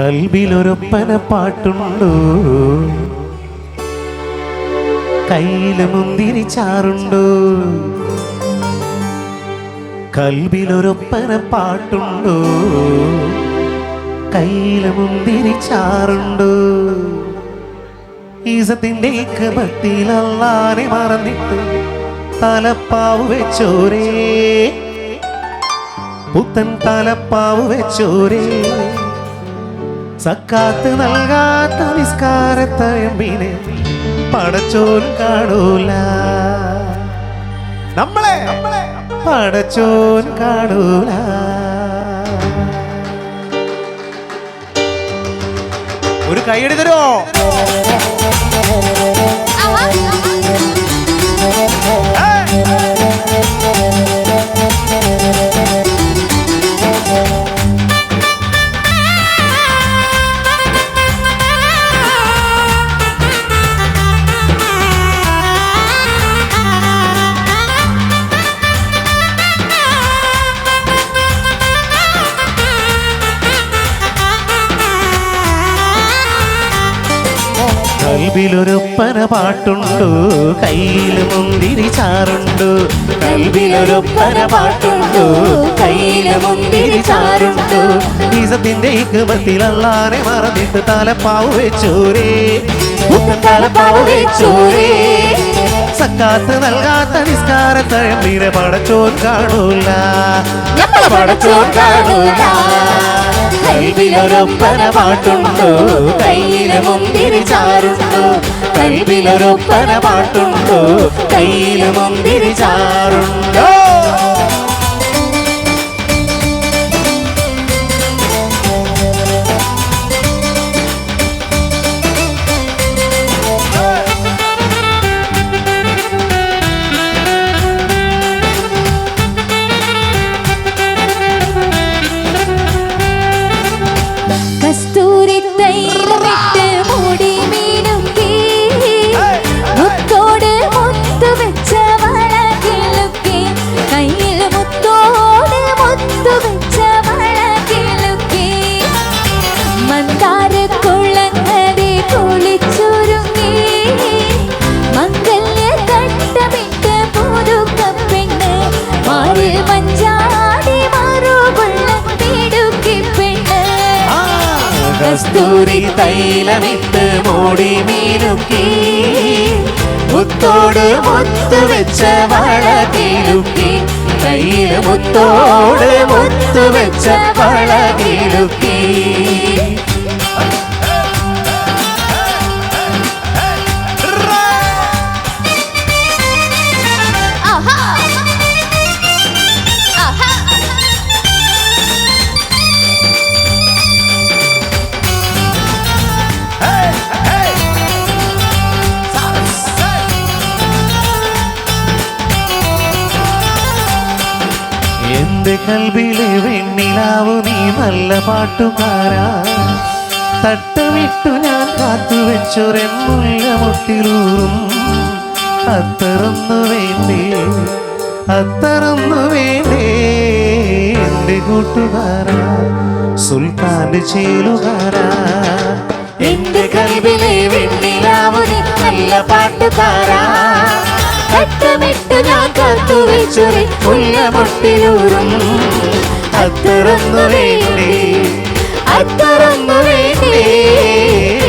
കൽവിലൊരൊപ്പന പാട്ടുണ്ടോ? കയ്യിൽ കൽവിലൊരൊപ്പന പാട്ടുണ്ടോ? കയ്യിൽ ഈസത്തിന്റെ ഭക്തിയിലല്ലാനെ മറന്നിട്ട് തലപ്പാവ് വെച്ചോരേ. പുത്തൻ തലപ്പാവ് വെച്ചോരേ. സക്കാത്ത് നൽകാത്ത നിസ്കാരത്തയമ്പിനെ പടച്ചോൻ കാണൂല. നമ്മളെ പടച്ചോൻ കാണൂല. ഒരു കൈയടി കൽവിലൊരൊപ്പന പാട്ടുണ്ടോ കയ്യിൽ മുന്തിരി ചാറുണ്ടോ കൽവിലൊരൊപ്പന പാട്ടുണ്ടോ കയ്യിൽ മുന്തിരി ചാറുണ്ടോ. ഈസത്തിന്റെ ഇക്കുമത്തിലല്ലാനെ മറന്നിട്ട് തലപ്പാവ് വെച്ചൂരേ. തലപ്പാവ് വെച്ചൂരേ. സക്കാത്ത് നൽകാത്ത നിസ്കാര തഴമ്പീരെ പടച്ചോൻ കാണൂല. നമ്മളെ പടച്ചോൻ കാണൂല. കൈവിലൊരൊപ്പന പാട്ടുണ്ടോ കയ്യിൽ മുന്തിരി ചാറുണ്ടോ. കൈവിലൊരൊപ്പന പാട്ടുണ്ടോ കയ്യിലും മുന്തിരി ചാറുണ്ടോ? കസ്തൂരി തൈലമിട്ട് മൂടി മീനുക്കി. മുത്തോട് മുത്തു വെച്ച വള തീരുക്കി തൈല മുത്തോട് മുത്തു വെച്ച വള കിലുക്കി. എന്റെ കൽവിലെ വെണ്ണിലാവു നീ നല്ല പാട്ടുകാരാ? തട്ടമിട്ടു ഞാൻ കാത്തുവെച്ചൊരെന്നുള്ള മുട്ടിലൂറും അത്തറന്നു വേണ്ടേ അത്തറന്നു വേണ്ടേ എന്റെ കൂട്ടുകാരാ? സുൽത്താന്റെ ചേലുകാരാ? എന്റെ കൽവിലെ വെണ്ണിലാവുന്ന നല്ല പാട്ടുകാരാ. കട്ടമിട്ട് ഞാൻ കാത്തു വെച്ചൊരു മുല്ലമൊട്ടിലൂറും അത്തറന്നു വേണ്ടി അത്തറന്നു വേണ്ടി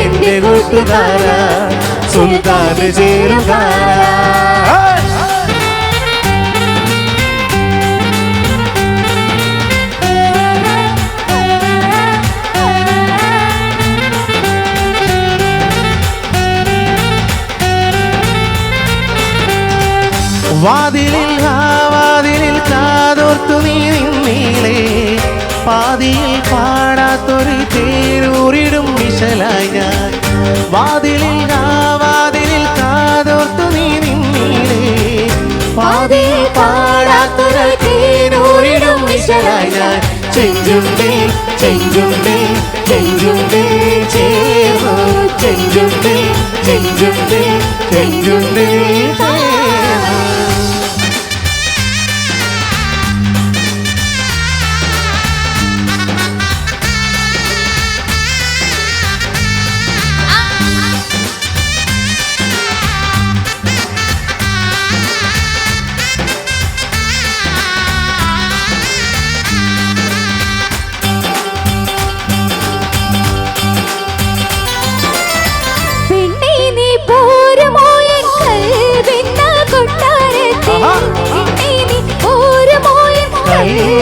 എന്റെ കൂട്ടുകാരാ. സുൽത്താന് ചേരുകാരാ. ഞാൻ ചെഞ്ചുണ്ടേ ചെഞ്ചുണ്ടേ ചെഞ്ചുണ്ടേ ചേർന്നു. ചെഞ്ചുണ്ടേ ചെഞ്ചുണ്ടേ ചെഞ്ചുണ്ടേ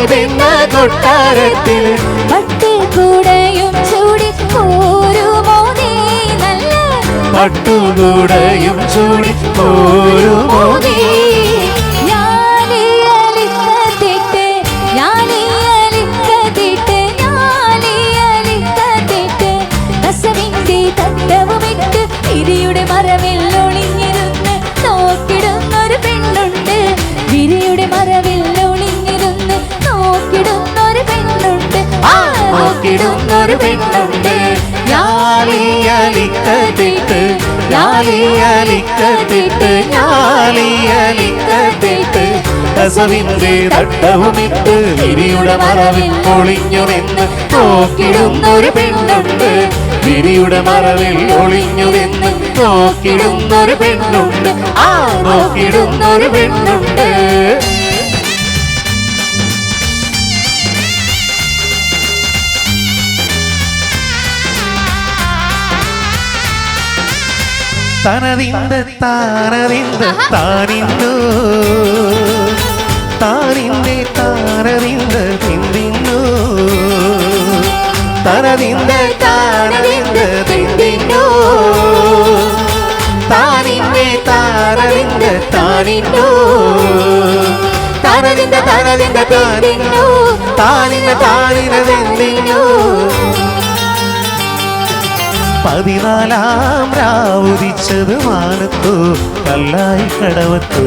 ചേർന്നു കൊട്ടാരത്തിൽ. പട്ടുകൂടയും ചൂടി പോരുമോ നീ നല്ല പട്ടുകൂടയും ചൂടി പോരുമോ നീ കസവിന്റെ തട്ടവുമിട്ട് വിരിയുടെ മറവിൽ പൊളിഞ്ഞു നിന്ന് നോക്കിടുന്നൊരു പെണ്ണുണ്ട്. വിരിയുടെ മറവിൽ ഒളിഞ്ഞു നിന്ന് നോക്കിടുന്നൊരു പെണ്ണുണ്ട്. ആ നോക്കിടുന്നൊരു പെണ്ണുണ്ട്. തനതിന്ത താനതിന്ത താനിന്നു. താനിന്റെ താനതിന്ത തിന്തിന്നു തനതിന്ത താനതിന്ത തിന്തിന്നു താനിന്റെ താനതിന്ത താനിന്നു. തനതിന്ത തനതിന്ത താനിന്നു താനിന്ന താനിന തിന്തിന്നു പതിനാലാം രാവുദിച്ചത് മാനത്തു കല്ലായി കടവത്തു.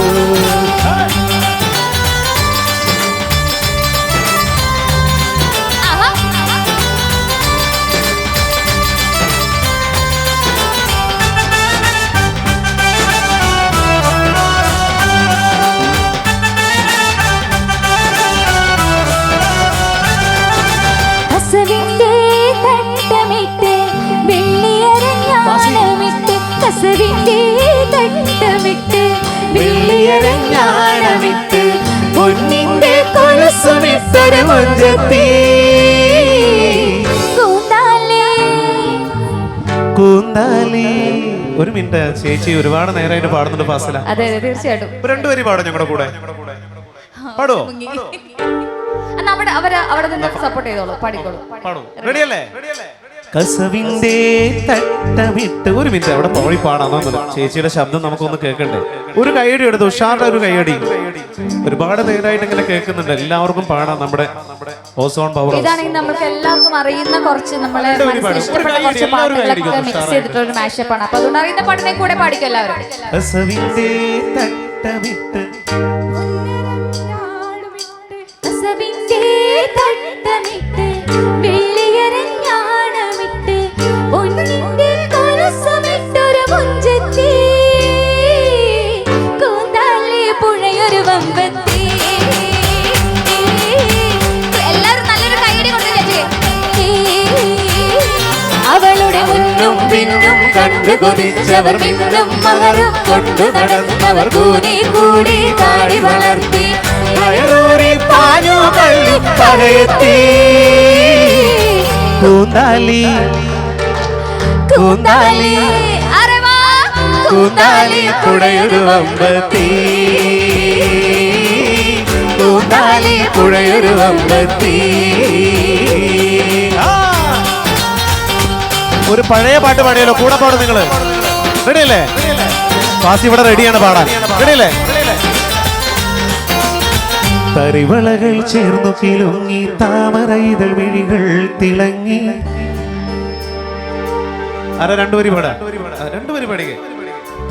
കസവിന്റെ തട്ടമിട്ട് വെള്ളിയരഞ്ഞാണമിട്ട് പൊന്നിന്റെ മഞ്ചത്തി ഒരു മിനിറ്റ് ചേച്ചി ഒരുപാട് നേരമായിട്ട് പാടുന്നുണ്ട് ഫാസില. അതെ അതെ തീർച്ചയായിട്ടും. രണ്ടുപേരും പാടും ഞങ്ങളുടെ കൂടെ. പാടുവോ? നമ്മുടെ അവർ അവിടെ നിന്ന് സപ്പോർട്ട് ചെയ്തോളൂ പാടിക്കോളൂ. പാടൂ റെഡിയല്ലേ? കസവിന്റെ തട്ടമിട്ട് ഒരു മിനിറ്റ് അവിടെ പോയി പാടാം ചേച്ചിയുടെ ശബ്ദം നമുക്കൊന്ന് കേൾക്കണ്ടേ? ഒരു കൈയടി എടുത്തു ഉഷാറിന്റെ ഒരു കൈയടി ഒരുപാട് നേരായിട്ട് ഇങ്ങനെ കേൾക്കുന്നുണ്ട്. എല്ലാവർക്കും പാടാം നമ്മുടെ ഓസോൺ പവർ ഇതാണെങ്കിൽ നമുക്ക് എല്ലാവർക്കും അറിയുന്ന കുറച്ച് നമ്മളെ ഇഷ്ടപ്പെട്ട കുറച്ച് എല്ലാവരും പാട്ടുകളൊക്കെ മിക്സ് ചെയ്തിട്ടുള്ള ഒരു അപ്പൊ അതുകൊണ്ട് അറിയുന്ന പാട്ടിനെ കൂടെ പാടിക്കും എല്ലാവരും? കസവിന്റെ തട്ടമിട്ട്. കസവിന്റെ തട്ടമിട്ട് കൊതിച്ചവർ മിന്നും മകരും കൊണ്ടു നടന്നവർ കൂടി കൂടി താടി വളർത്തി. കയറൂരി പാഞ്ഞു പള്ളി പകയെത്തി കൂന്താലി. കൂന്താലി കൂന്താലി പുഴയൊരു അമ്പത്തി കൂന്താലി കുടയൊരു വമ്പത്തി ഒരു പഴയ പാട്ട് പാടിയല്ലോ കൂടെ പാടും നിങ്ങൾ റെഡിയല്ലേ? ഫാസി ഇവിടെ റെഡിയാണ് പാടാൻ. റെഡിയല്ലേ? തരിവളകൾ ചേർന്നു കിലുങ്ങി താമര ഇതൾ വിഴികൾ തിളങ്ങി. ആരാ രണ്ടുപേരി പാടാ? രണ്ടുപേരി പാടിക്കേ.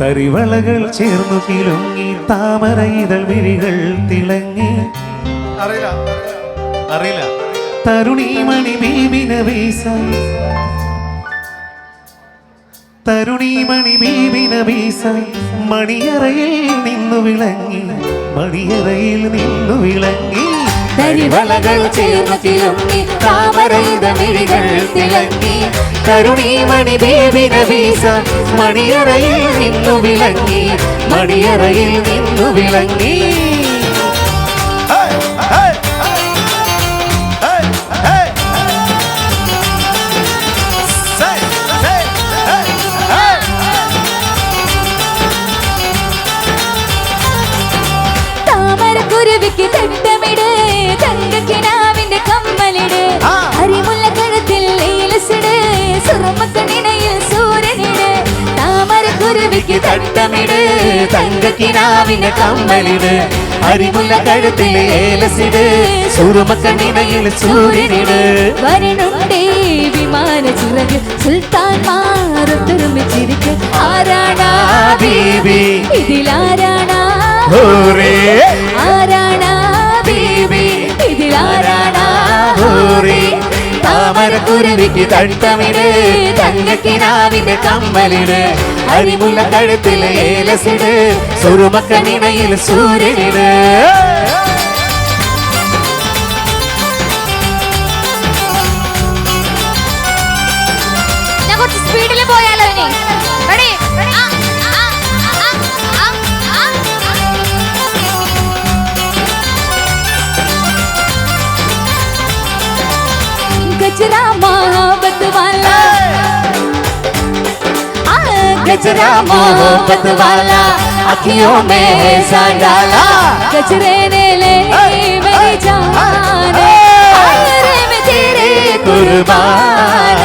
തരിവളകൾ ചേർന്നു കിലുങ്ങി താമര ഇതൾ വിഴികൾ തിളങ്ങി. അറിയില്ല. അറിയില്ല. തരുണീമണി ബീബിന വീസ തരുണീമണി ബീവിന ബീസ മണിയറയിൽ നിന്നു വിളങ്ങി മണിയറയിൽ നിന്നു വിളങ്ങി. തരിവളകൾ ചേർന്ന് തിളങ്ങി താമരയിത മിഴികൾ തിളങ്ങി. കരുണീമണി ബേബിന വീസ മണിയറയിൽ നിന്നു വിളങ്ങി മണിയറയിൽ നിന്നു വിളങ്ങി. താമരക്കുരുവിക്ക് തട്ടമിട് തങ്കക്കിനാവിന് കമ്മലിട് അരിമുല്ല കഴുത്തിലെ ഏലസിട് സുറുമക്കണ്ണിണയിൽ സൂര്യനിട്. വരണുണ്ടേ വിമാന ചിറക് സുൽത്താൻ മാറത്തൊരുമിച്ചിരിക്ക്. ആരാണാ ദേവി ഇതിലാരാണാ? ആരാണാ? താമരക്കുരുവിക്ക് തട്ടമിട് തങ്കക്കിനാവിന്റെ കമ്മലിട് അരിമുല്ല കഴുത്തിലെ ഏലസിട് സുറുമക്കണ്ണിണയിൽ സൂര്യനിട് ഞാൻ गजरा मोहब्बत वाला। आ, गजरा मोहब्बत वाला अखियों में है डाला। गजरे ने ले मेरी जान। अरे मैं तेरे कुर्बान।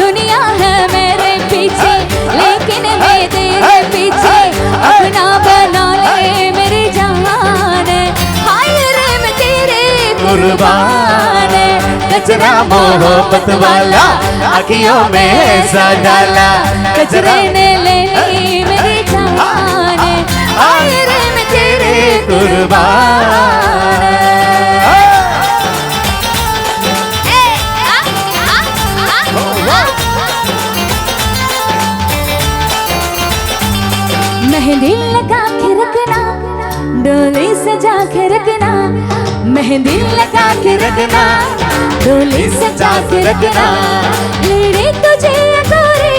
दुनिया है मेरे पीछे लेकिन मैं तेरे पीछे अपना बना ले मेरी जान हाय रे मैं तेरे कुर्बान। गजरा मोहब्बत वाला अखियों में है डाला। गजरे ने ले ली मेरी जान हाय रे मैं तेरे कुर्बान मेहंदी लगा के रखना डोली सजा के रखना मेहंदी लगा के रखना। डोली सजा के रखना। लेने तुझे गोरे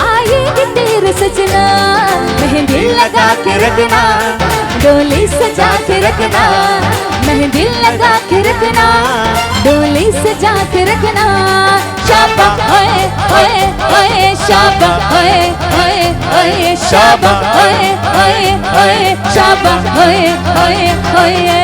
आएगी तेरे सजना। मेहंदी लगा के रखना। डोली सजा के रखना। मेहंदी लगा के रखना। डोली सजा के रखना। शाबा, ओए ओए ओए, शाबा, ओए ओए ओए, शाबा, ओए ओए ओए, शाबा, ओए ओए ओए।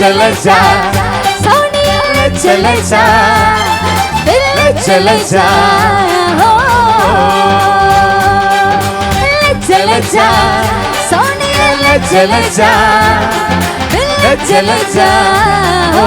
லட்சலட்சா சோனியா லட்சலட்சா லட்சலட்சா லட்சலட்சா சோனியா லட்சலட்சா லட்சலட்சா ஓ.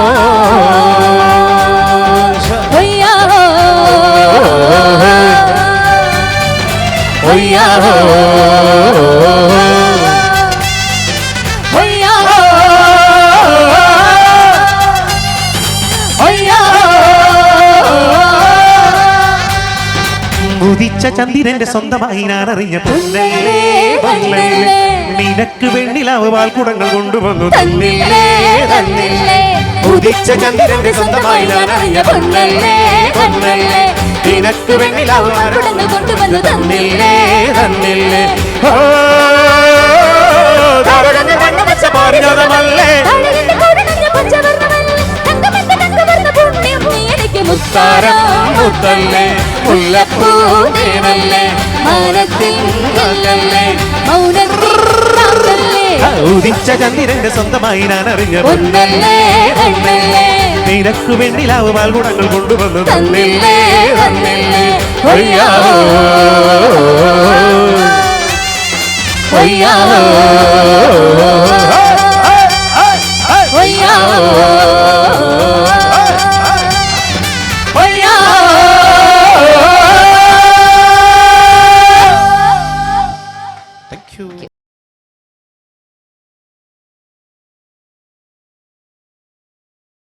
ചന്ദ്രന്റെ സ്വന്തമായി ഞാൻ അറിഞ്ഞ പൊന്നല്ലേ പൊന്നല്ലേ നിനക്ക് വെണ്ണിലാവ് പാൽക്കുടങ്ങൾ കൊണ്ടുവന്നു തന്നില്ലേ തന്നില്ലേ. ഉദിച്ച ചന്ദ്രന്റെ സ്വന്തമായി ഞാൻ അറിഞ്ഞ പൊന്നല്ലേ പൊന്നല്ലേ. നിനക്ക് വെണ്ണിലാവ് കുടങ്ങൾ കൊണ്ടുവന്നു തന്നില്ലേ തന്നില്ലേ. ഓ, താരകങ്ങൾ വണ്ണമച്ച പാരിജാതമല്ലേ താഴെന്റെ മുത്താരം ഉദിച്ച ചന്ദ്രന്റെ സ്വന്തമായി ഞാൻ അറിഞ്ഞ പൊന്നല്ലേ പൊന്നല്ലേ നിനക്കു ഗുണങ്ങൾ കൊണ്ടുവന്നു തന്നില്ലേ തന്നില്ലേ